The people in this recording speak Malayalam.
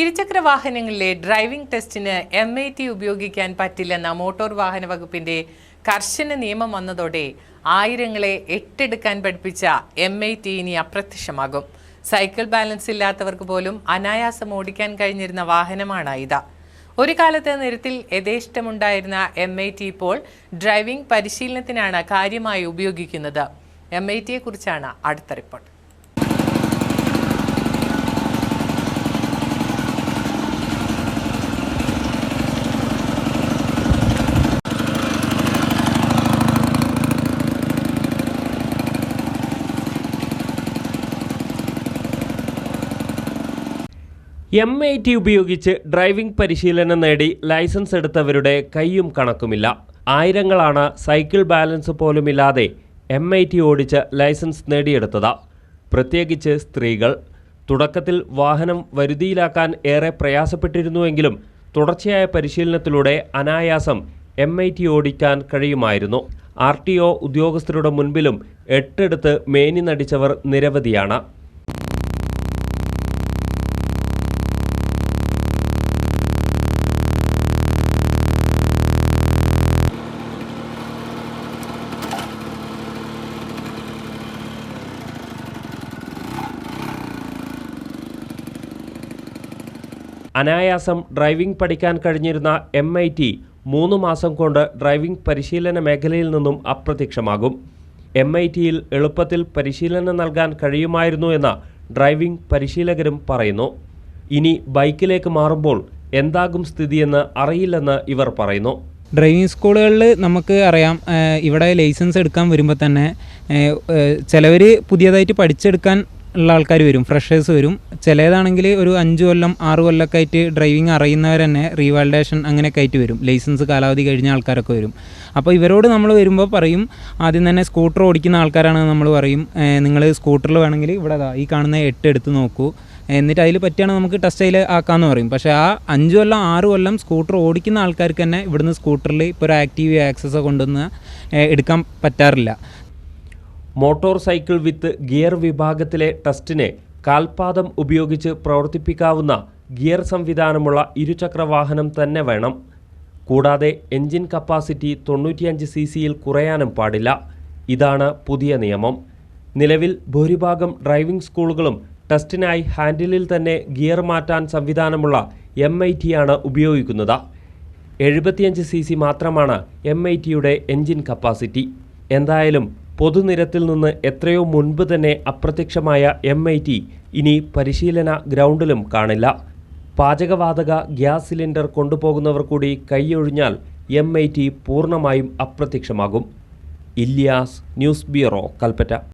ഇരുചക്ര വാഹനങ്ങളിലെ ഡ്രൈവിംഗ് ടെസ്റ്റിന് എം ഐ ടി ഉപയോഗിക്കാൻ പറ്റില്ലെന്ന മോട്ടോർ വാഹന വകുപ്പിന്റെ കർശന നിയമം വന്നതോടെ ആയിരങ്ങളെ എട്ടെടുക്കാൻ പഠിപ്പിച്ച എം ഐ ടി ഇനി അപ്രത്യക്ഷമാകും. സൈക്കിൾ ബാലൻസ് ഇല്ലാത്തവർക്ക് പോലും അനായാസം ഓടിക്കാൻ കഴിഞ്ഞിരുന്ന വാഹനമാണ് ഇത്. ഒരു കാലത്തെ നിരത്തിൽ യഥേഷ്ടമുണ്ടായിരുന്ന എം ഐ ടി ഇപ്പോൾ ഡ്രൈവിംഗ് പരിശീലനത്തിനാണ് കാര്യമായി ഉപയോഗിക്കുന്നത്. എം ഐ ടിയെ കുറിച്ചാണ് അടുത്ത റിപ്പോർട്ട്. എം ഐ ടി ഉപയോഗിച്ച് ഡ്രൈവിംഗ് പരിശീലനം നേടി ലൈസൻസ് എടുത്തവരുടെ കൈയും കണക്കുമില്ല. ആയിരങ്ങളാണ് സൈക്കിൾ ബാലൻസ് പോലുമില്ലാതെ എം ഐ ടി ഓടിച്ച് ലൈസൻസ് നേടിയെടുത്തത്. പ്രത്യേകിച്ച് സ്ത്രീകൾ. തുടക്കത്തിൽ വാഹനം വരുതിയിലാക്കാൻ ഏറെ പ്രയാസപ്പെട്ടിരുന്നുവെങ്കിലും തുടർച്ചയായ പരിശീലനത്തിലൂടെ അനായാസം എം ഐ ടി ഓടിക്കാൻ കഴിയുമായിരുന്നു. ആർ ടി ഒ ഉദ്യോഗസ്ഥരുടെ മുൻപിലും എട്ടെടുത്ത് മേനി നടിച്ചവർ നിരവധിയാണ്. അനായാസം ഡ്രൈവിംഗ് പഠിക്കാൻ കഴിഞ്ഞിരുന്ന എം ഐ ടി മൂന്ന് മാസം കൊണ്ട് ഡ്രൈവിംഗ് പരിശീലന മേഖലയിൽ നിന്നും അപ്രത്യക്ഷമാകും. എം ഐ ടിയിൽ എളുപ്പത്തിൽ പരിശീലനം നൽകാൻ കഴിയുമായിരുന്നു എന്ന് ഡ്രൈവിംഗ് പരിശീലകരും പറയുന്നു. ഇനി ബൈക്കിലേക്ക് മാറുമ്പോൾ എന്താകും സ്ഥിതിയെന്ന് അറിയില്ലെന്ന് ഇവർ പറയുന്നു. ഡ്രൈവിംഗ് സ്കൂളുകളിൽ നമുക്ക് അറിയാം ഇവിടെ ലൈസൻസ് എടുക്കാൻ വരുമ്പോൾ തന്നെ ചിലവർ പുതിയതായിട്ട് പഠിച്ചെടുക്കാൻ ഉള്ള ആൾക്കാർ വരും. ഫ്രഷേഴ്സ് വരും. ചിലതാണെങ്കിൽ ഒരു അഞ്ച് കൊല്ലം ആറ് കൊല്ലമൊക്കെ ആയിട്ട് ഡ്രൈവിംഗ് അറിയുന്നവർ തന്നെ റീവാലിഡേഷൻ അങ്ങനെയൊക്കെ ആയിട്ട് വരും. ലൈസൻസ് കാലാവധി കഴിഞ്ഞ ആൾക്കാരൊക്കെ വരും. അപ്പോൾ ഇവരോട് നമ്മൾ വരുമ്പോൾ പറയും ആദ്യം തന്നെ സ്കൂട്ടർ ഓടിക്കുന്ന ആൾക്കാരാണ് നമ്മൾ പറയും. നിങ്ങൾ സ്കൂട്ടറിൽ വേണമെങ്കിൽ ഇവിടെ ഈ കാണുന്ന എട്ട് എടുത്ത് നോക്കൂ. എന്നിട്ട് അതിൽ പറ്റിയാണ് നമുക്ക് ടെസ്റ്റ് അതിൽ ആക്കാമെന്ന് പറയും. പക്ഷേ ആ അഞ്ച് കൊല്ലം ആറ് കൊല്ലം സ്കൂട്ടർ ഓടിക്കുന്ന ആൾക്കാർക്ക് തന്നെ ഇവിടുന്ന് സ്കൂട്ടറിൽ ഇപ്പോൾ ഒരു ആക്റ്റീവ് ആക്സസ് കൊണ്ടുവന്ന് എടുക്കാൻ പറ്റാറില്ല. മോട്ടോർ സൈക്കിൾ വിത്ത് ഗിയർ വിഭാഗത്തിലെ ടെസ്റ്റിനെ കാൽപാദം ഉപയോഗിച്ച് പ്രവർത്തിപ്പിക്കാവുന്ന ഗിയർ സംവിധാനമുള്ള ഇരുചക്ര വാഹനം തന്നെ വേണം. കൂടാതെ എൻജിൻ കപ്പാസിറ്റി തൊണ്ണൂറ്റിയഞ്ച് സി സിയിൽ കുറയാനും പാടില്ല. ഇതാണ് പുതിയ നിയമം. നിലവിൽ ഭൂരിഭാഗം ഡ്രൈവിംഗ് സ്കൂളുകളും ടെസ്റ്റിനായി ഹാൻഡിലിൽ തന്നെ ഗിയർ മാറ്റാൻ സംവിധാനമുള്ള എം ഐ ടിയാണ് ഉപയോഗിക്കുന്നത്. എഴുപത്തിയഞ്ച് സി സി മാത്രമാണ് എം ഐ ടിയുടെ എൻജിൻ കപ്പാസിറ്റി. എന്തായാലും പൊതുനിരത്തിൽ നിന്ന് എത്രയോ മുൻപ് തന്നെ അപ്രത്യക്ഷമായ എം ഐ ടി ഇനി പരിശീലന ഗ്രൗണ്ടിലും കാണില്ല. പാചകവാതക ഗ്യാസ് സിലിണ്ടർ കൊണ്ടുപോകുന്നവർ കൂടി കൈയൊഴിഞ്ഞാൽ എം ഐ ടി പൂർണമായും അപ്രത്യക്ഷമാകും. Ilyas news bureau Kalpetta.